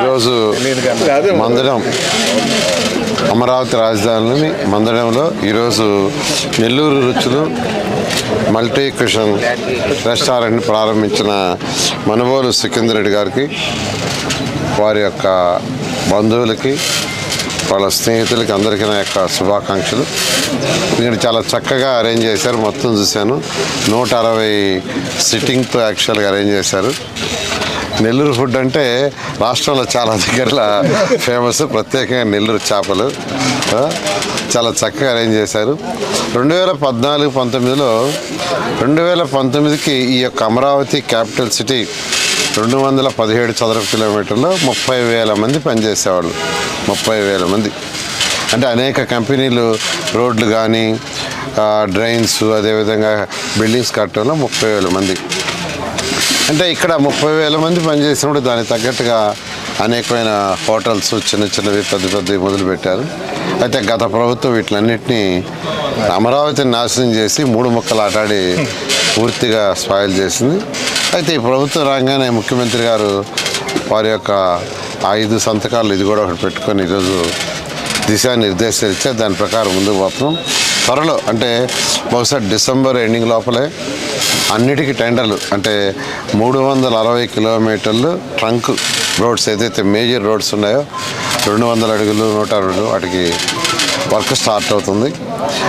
ఈరోజు మందడం అమరావతి రాజధానిలోని మందడంలో ఈరోజు నెల్లూరు రుచులు మల్టీ క్విషన్ రెస్టారెంట్ ప్రారంభించిన మనుబోలు సికిందర్ రెడ్డి గారికి వారి యొక్క బంధువులకి వాళ్ళ స్నేహితులకి అందరికీ నా యొక్క శుభాకాంక్షలు. ఇక్కడ చాలా చక్కగా అరేంజ్ చేశారు మొత్తం చూశాను. నూట అరవై సిట్టింగ్తో యాక్చువల్గా అరేంజ్ చేశారు. నెల్లూరు ఫుడ్ అంటే రాష్ట్రంలో చాలా దగ్గరలో ఫేమస్ ప్రత్యేకంగా నెల్లూరు చేపలు. చాలా చక్కగా అరేంజ్ చేశారు. రెండు వేల పద్నాలుగు పంతొమ్మిదిలో రెండు వేల పంతొమ్మిదికి ఈ యొక్క అమరావతి క్యాపిటల్ సిటీ రెండు వందల పదిహేడు చదరపు కిలోమీటర్లో ముప్పై వేల మంది పనిచేసేవాళ్ళు. ముప్పై వేల మంది. అంటే అనేక కంపెనీలు రోడ్లు కానీ డ్రైన్స్ అదేవిధంగా బిల్డింగ్స్ కట్టడంలో ముప్పై వేల మంది. అంటే ఇక్కడ ముప్పై వేల మంది పనిచేసినప్పుడు దానికి తగ్గట్టుగా అనేకమైన హోటల్స్ చిన్న చిన్నవి పెద్ద పెద్దవి మొదలుపెట్టారు. అయితే గత ప్రభుత్వం వీటిలన్నింటినీ అమరావతిని నాశనం చేసి మూడు ముక్కలు ఆటాడి పూర్తిగా స్పాయిల్ చేసింది. అయితే ఈ ప్రభుత్వం రాగానే ముఖ్యమంత్రి గారు వారి యొక్క ఐదు సంతకాలు ఇది కూడా ఒకటి పెట్టుకొని ఈరోజు దిశానిర్దేశాలు ఇచ్చా దాని ప్రకారం ముందుకు పోతున్నాం. త్వరలో అంటే బహుశా డిసెంబర్ ఎండింగ్ లోపలే అన్నిటికీ టెండర్లు అంటే మూడు వందల అరవై కిలోమీటర్లు ట్రంక్ రోడ్స్ ఏదైతే మేజర్ రోడ్స్ ఉన్నాయో రెండు వందల అడుగులు నూట రెండు వాటికి వర్క్ స్టార్ట్ అవుతుంది.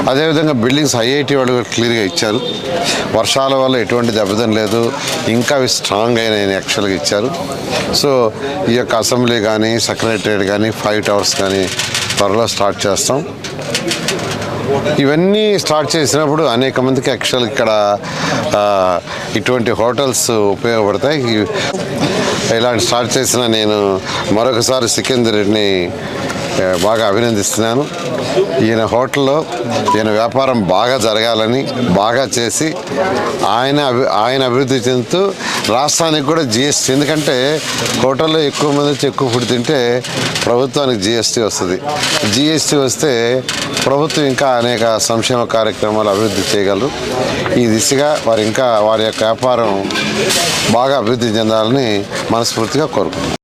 అదేవిధంగా బిల్డింగ్స్ ఐఐటి వాళ్ళు క్లియర్గా ఇచ్చారు. వర్షాల వల్ల ఎటువంటి దెబ్బతం లేదు. ఇంకా అవి స్ట్రాంగ్ అయినాయని యాక్చువల్గా ఇచ్చారు. సో ఈ యొక్క అసెంబ్లీ కానీ సెక్రటరియట్ కానీ ఫైవ్ టవర్స్ కానీ త్వరలో స్టార్ట్ చేస్తాం. ఇవన్నీ స్టార్ట్ చేసినప్పుడు అనేక మందికి యాక్చువల్ ఇక్కడ ఇటువంటి హోటల్స్ ఉపయోగపడతాయి. ఇలాంటి స్టార్ట్ చేసిన నేను మరొకసారి సికిందర్ బాగా అభినందిస్తున్నాను. ఈయన హోటల్లో ఈయన వ్యాపారం బాగా జరగాలని బాగా చేసి ఆయన అభి ఆయన అభివృద్ధి చెందుతూ రాష్ట్రానికి కూడా జిఎస్టీ ఎందుకంటే హోటల్లో ఎక్కువ మంది వచ్చి ఎక్కువ ఫుడ్ తింటే ప్రభుత్వానికి జిఎస్టీ వస్తుంది. జిఎస్టీ వస్తే ప్రభుత్వం ఇంకా అనేక సంక్షేమ కార్యక్రమాలు అభివృద్ధి చేయగలరు ఈ దిశగా వారు ఇంకా వారి యొక్క వ్యాపారం బాగా అభివృద్ధి చెందాలని మనస్ఫూర్తిగా కోరుకుంటున్నాను.